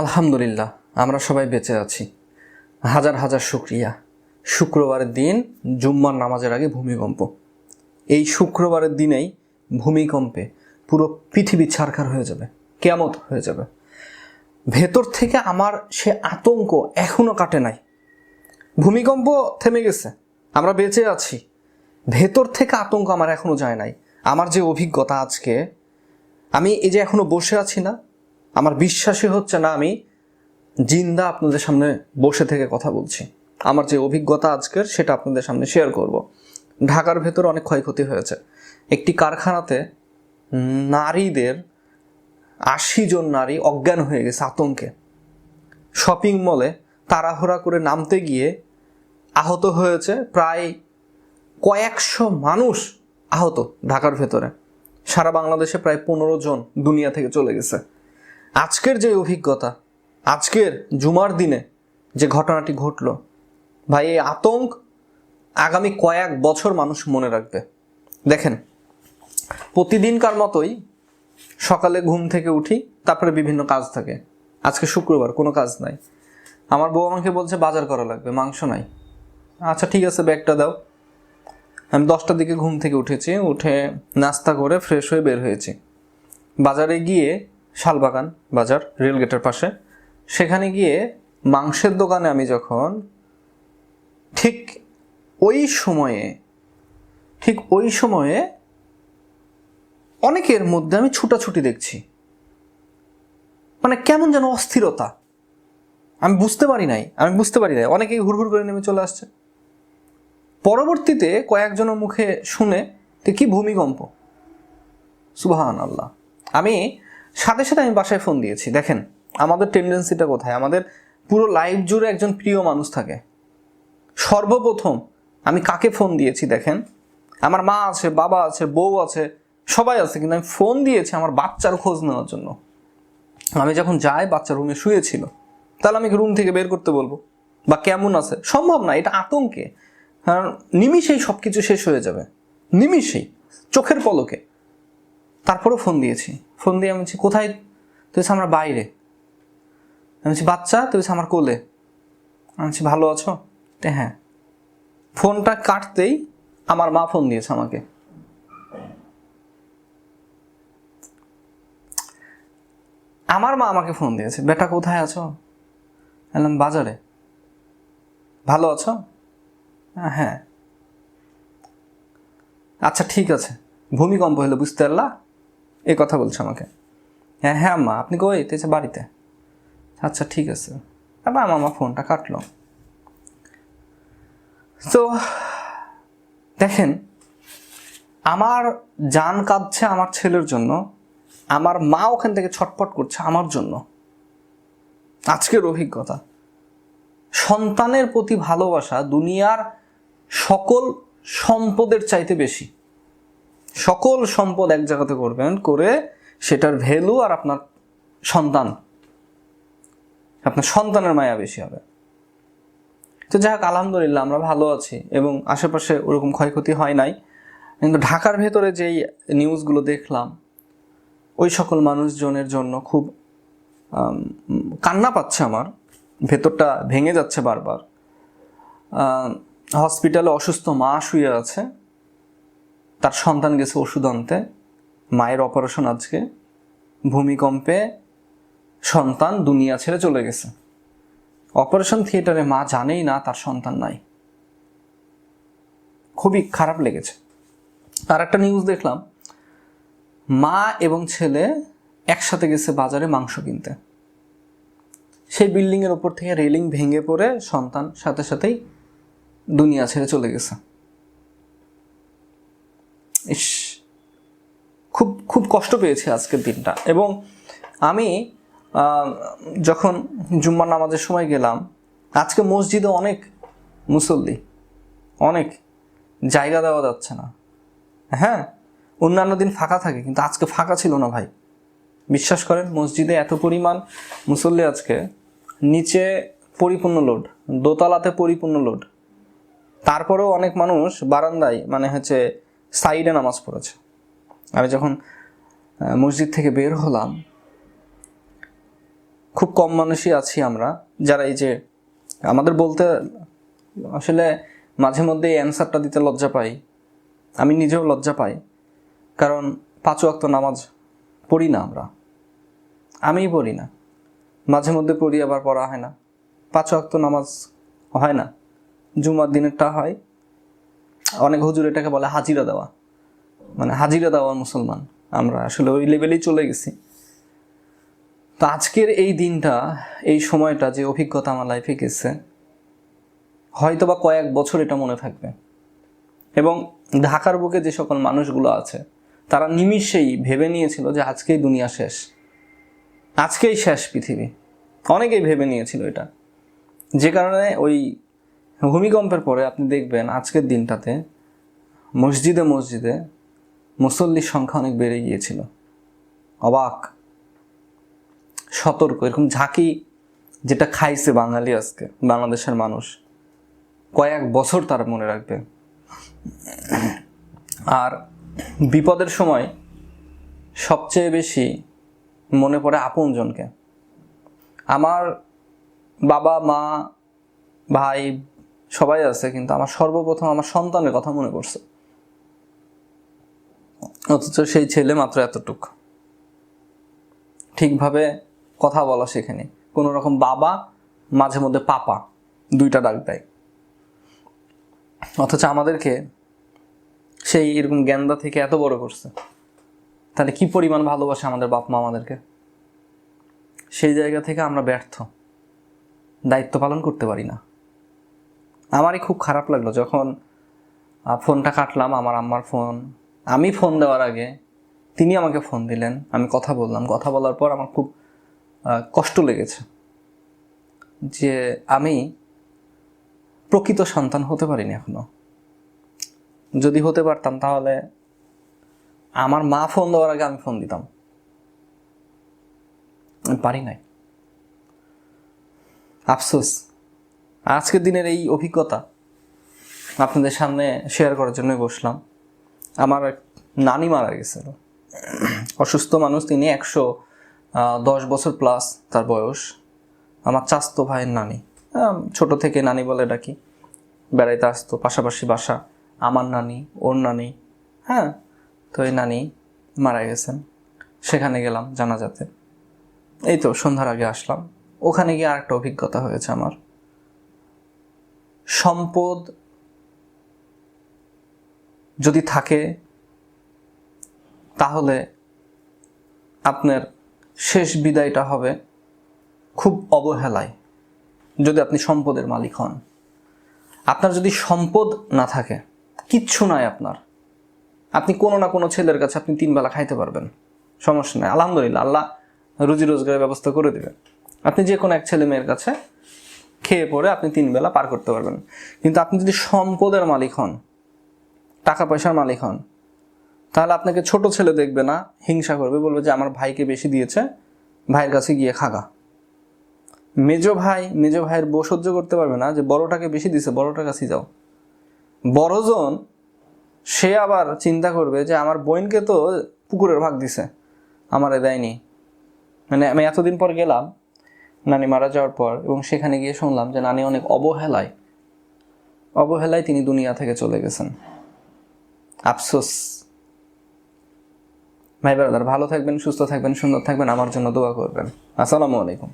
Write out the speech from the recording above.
আলহামদুলিল্লাহ, আমরা সবাই বেঁচে আছি। হাজার হাজার শুক্রিয়া। শুক্রবারের দিন জুম্মার নামাজের আগে ভূমিকম্প। এই শুক্রবারের দিনেই ভূমিকম্পে পুরো পৃথিবী ছারখার হয়ে যাবে, কেয়ামত হয়ে যাবে। ভেতর থেকে আমার সে আতঙ্ক এখনও কাটে নাই। ভূমিকম্প থেমে গেছে, আমরা বেঁচে আছি। ভেতর থেকে আতঙ্ক আমার এখনও যায় নাই। আমার যে অভিজ্ঞতা আজকে, আমি এই যে এখনও বসে আছি না আমার বিশ্বাসই হচ্ছে না আমি জিন্দা আপনাদের সামনে বসে থেকে কথা বলছি। আমার যে অভিজ্ঞতা আজকের, সেটা আপনাদের সামনে শেয়ার করব। ঢাকার ভেতর অনেক ক্ষয়ক্ষতি হয়েছে। একটি কারখানাতে নারীদের আশি জন নারী অজ্ঞান হয়ে গেছে আতঙ্কে। শপিং মলে তাড়াহুড়া করে নামতে গিয়ে আহত হয়েছে প্রায় কয়েকশো মানুষ আহত ঢাকার ভেতরে। সারা বাংলাদেশে প্রায় পনেরো জন দুনিয়া থেকে চলে গেছে। আজকের যে অভিজ্ঞতা, আজকের জুমার দিনে যে ঘটনাটি ঘটলো, ভাই, এই আতঙ্ক আগামী কয়েক বছর মানুষ মনে রাখবে। দেখেন, প্রতিদিনকার মতোই সকালে ঘুম থেকে উঠি, তারপরে বিভিন্ন কাজ থাকে। আজকে শুক্রবার, কোনো কাজ নাই। আমার বউ আমাকে বলছে, বাজার করা লাগবে, মাংস নাই। আচ্ছা ঠিক আছে, ব্যাগটা দাও। আমি দশটার দিকে ঘুম থেকে উঠেছি, উঠে নাস্তা করে ফ্রেশ হয়ে বের হয়েছি। বাজারে গিয়ে শালবাগান বাজার রেলগেটের পাশে। সেখানে গিয়ে মাংসের দোকানে আমি যখন ঠিক ওই সময়ে, ঠিক ওই সময়ে অনেকের মধ্যে আমি ছুটাছুটি দেখছি। মানে কেমন যেন অস্থিরতা। আমি বুঝতে পারি নাই, আমি বুঝতে পারি নাই, অনেকেই হুড়হুড় করে নেমে চলে আসছে। পরবর্তীতে কয়েকজনের মুখে শুনে কি ভূমিকম্প। সুবাহান আল্লাহ আমি সাথে সাথে আমি বাসায় ফোন দিয়েছি। দেখেন, আমাদের টেন্ডেন্সিটা কোথায়? আমাদের পুরো লাইফ জুড়ে একজন প্রিয় মানুষ থাকে। সর্বপ্রথম আমি কাকে ফোন দিয়েছি দেখেন? আমার মা আছে, বাবা আছে, বউ আছে, সবাই আছে, কিন্তু আমি ফোন দিয়েছি আমার বাচ্চার খোঁজ নেওয়ার জন্য। আমি যখন যাই, বাচ্চা রুমে শুয়েছিল, তাহলে আমি রুম থেকে বের করতে বলব, বা কেমন আছে? সম্ভব না, এটা আতঙ্কে। কারণ নিমিষেই সব কিছু শেষ হয়ে যাবে। নিমিষেই, চোখের পলকে। তারপরেও ফোন দিয়েছি। ফোন দিয়ে আমি বলছি কোথায়? তুই বলছি, আমরা বাইরে। আমি বলছি বাচ্চা? তুই আমার কোলে। আমি বলছি ভালো আছো? তে হ্যাঁ। ফোনটা কাটতেই আমার মা ফোন দিয়েছে আমাকে। আমার মা আমাকে ফোন দিয়েছে বেটা কোথায় আছো? বললাম বাজারে। ভালো আছো? হ্যাঁ। আচ্ছা ঠিক আছে। ভূমিকম্প হলে বুঝতে পারলা? এ কথা বলছে আমাকে। হ্যাঁ হ্যাঁ মা আপনি কই? তেছে বাড়িতে। আচ্ছা ঠিক আছে। আবার আমার ফোনটা কাটলো। তো, দেখেন, আমার জান কাঁদছে আমার ছেলের জন্য, আমার মা ওখান থেকে ছটপট করছে আমার জন্য। আজকের অভিজ্ঞতা। সন্তানের প্রতি ভালোবাসা দুনিয়ার সকল সম্পদের চাইতে বেশি। সকল সম্পদ এক জায়গাতে করবেন করে সেটার ভ্যালু আর আপনার সন্তান, আপনার সন্তানের মায়া বেশি হবে। তো যাই হোক আলহামদুলিল্লাহ আমরা ভালো আছি এবং আশেপাশে ওরকম ক্ষয়ক্ষতি হয় নাই। কিন্তু ঢাকার ভেতরে যেই নিউজগুলো দেখলাম, ওই সকল মানুষজনের জন্য খুব কান্না পাচ্ছে আমার। ভেতরটা ভেঙে যাচ্ছে বারবার। হসপিটালে অসুস্থ মা শুয়ে আছে। তার সন্তান গেছে ওষুধ আনতে, মায়ের অপারেশন আজকে, ভূমিকম্পে সন্তান দুনিয়া ছেড়ে চলে গেছে। অপারেশন থিয়েটারে মা জানেই না তার সন্তান নাই। খুবই খারাপ লেগেছে। আর একটা নিউজ দেখলাম, মা এবং ছেলে একসাথে গেছে বাজারে মাংস কিনতে। সেই বিল্ডিংয়ের ওপর থেকে রেলিং ভেঙে পড়ে সন্তান সাথে সাথেই দুনিয়া ছেড়ে চলে গেছে। ইস, খুব খুব কষ্ট পেয়েছি আজকের দিনটা। এবং আমি যখন জুম্মার নামাজের সময় গেলাম, আজকে মসজিদে অনেক মুসল্লি, অনেক জায়গা দেওয়া যাচ্ছে না। হ্যাঁ অন্যান্য দিন ফাঁকা থাকে, কিন্তু আজকে ফাঁকা ছিল না ভাই। বিশ্বাস করেন, মসজিদে এত পরিমাণ মুসল্লি আজকে, নিচে পরিপূর্ণ লোড, দোতলাতে পরিপূর্ণ লোড। তারপরেও অনেক মানুষ বারান্দায় মানে হচ্ছে সাইডে নামাজ পড়েছে। আমি যখন মসজিদ থেকে বের হলাম, খুব কম মানুষই আছি আমরা, যারা এই যে আমাদের বলতে, আসলে মাঝে মধ্যে এই অ্যান্সারটা দিতে লজ্জা পাই। আমি নিজেও লজ্জা পাই, কারণ পাঁচ ওয়াক্ত নামাজ পড়ি না আমরা। আমিই পড়ি না। মাঝে মধ্যে পড়ি, আবার পড়া হয় না। পাঁচ ওয়াক্ত নামাজ হয় না। জুমার দিনেরটা হয় অনেক হুজুর এটাকে বলে হাজিরা দেওয়া। মানে হাজিরা দেওয়ার মুসলমান। আমরা আসলে ওই লেভেলেই চলে গেছি। তো আজকের এই দিনটা, এই সময়টা যে অভিজ্ঞতা আমার লাইফে গেছে হয়তো বা কয়েক বছর এটা মনে থাকবে। এবং ঢাকার বুকে যে সকল মানুষগুলো আছে, তারা নিমিষেই ভেবে নিয়েছিল যে আজকেই দুনিয়া শেষ। আজকেই শেষ পৃথিবী। অনেকেই ভেবে নিয়েছিল এটা। যে কারণে ওই ভূমিকম্পের পরে আপনি দেখবেন আজকের দিনটাতে মসজিদে মসজিদে মুসল্লির সংখ্যা অনেক বেড়ে গিয়েছিল। অবাক, সতর্ক, এরকম ঝাঁকি যেটা খাইছে বাঙালি আজকে, বাংলাদেশের মানুষ। কয়েক বছর তারা মনে রাখবে। আর বিপদের সময় সবচেয়ে বেশি মনে পড়ে আপনজনকে। আমার বাবা, মা, ভাই সবাই আছে, কিন্তু আমার সর্বপ্রথম আমার সন্তানের কথা মনে পড়ছে। অথচ সেই ছেলে মাত্র এতটুক। ঠিকভাবে কথা বলা শেখেনি। কোনো রকম বাবা, মাঝে মধ্যে পাপা, দুইটা ডাক দেয়। অথচ আমাদেরকে সেই এরকম জ্ঞানদা থেকে এত বড় করছে। তাহলে কি পরিমাণ ভালোবাসে আমাদের বাপ মা আমাদেরকে? সেই জায়গা থেকে আমরা ব্যর্থ। দায়িত্ব পালন করতে পারি না। আমারই খুব খারাপ লাগল যখন ফোনটা কাটলাম আমার আম্মার ফোন। আমি ফোন দেওয়ার আগে তিনি আমাকে ফোন দিলেন, আমি কথা বললাম। কথা বলার পর আমার খুব কষ্ট লেগেছে যে আমি প্রকৃত সন্তান হতে পারিনি এখনও। যদি হতে পারতাম তাহলে আমার মা ফোন দেওয়ার আগে আমি ফোন দিতাম। পারি নাই। আফসোস। আজকের দিনের এই অভিজ্ঞতা আপনাদের সামনে শেয়ার করার জন্য বসলাম। আমার নানি মারা গেছিল। অসুস্থ মানুষ, তিনি একশো দশ বছর প্লাস তার বয়স। আমার চাস্তো ভাইয়ের নানি। ছোট থেকে নানি বলে ডাকি। বেড়াইতে আসতো, পাশাপাশি বাসা। আমার নানি, ওর নানি হ্যাঁ? তো এই নানি মারা গেছেন। সেখানে গেলাম জানাজাতে। এই তো সন্ধ্যার আগে আসলাম। ওখানে গিয়ে আরেকটা অভিজ্ঞতা হয়েছে আমার। সম্পদ যদি থাকে, তাহলে আপনার শেষ বিদায়টা হবে খুব অবহেলায়, যদি আপনি সম্পদের মালিক হন। আপনার যদি সম্পদ না থাকে, কিচ্ছু নাই আপনার। আপনি কোনো না কোনো ছেলের কাছে আপনি তিন বেলা খাইতে পারবেন, সমস্যা নেই। আলহামদুলিল্লাহ, আল্লাহ রুজি রোজগারের ব্যবস্থা করে দেবেন। আপনি যে কোনো এক ছেলে মেয়ের কাছে খেয়ে পরে আপনি তিন বেলা পার করতে পারবেন। কিন্তু আপনি যদি সম্পদের মালিক হন, টাকা পয়সার মালিক হন, তাহলে আপনাকে ছোট ছেলে দেখবে না, হিংসা করবে, বলবে যে আমার ভাইকে বেশি দিয়েছে, ভাইয়ের কাছে গিয়ে খাগা। মেজো ভাই, মেজো ভাইয়ের বউ সহ্য করতে পারবে না যে বড়টাকে বেশি দিছে, বড়টার কাছে যাও। বড়জন, সে আবার চিন্তা করবে যে আমার বোনকে তো পুকুরের ভাগ দিছে, আমারে দেয়নি। মানে আমি এতদিন পর গেলাম নানি মারা যাওয়ার পর এবং সেখানে গিয়ে শুনলাম যে নানি অনেক অবহেলায়। অবহেলায় তিনি দুনিয়া থেকে চলে গেছেন। আফসোস। ভাই ব্রাদার, ভালো থাকবেন, সুস্থ থাকবেন, সুন্দর থাকবেন। আমার জন্য দোয়া করবেন। আসসালামু আলাইকুম।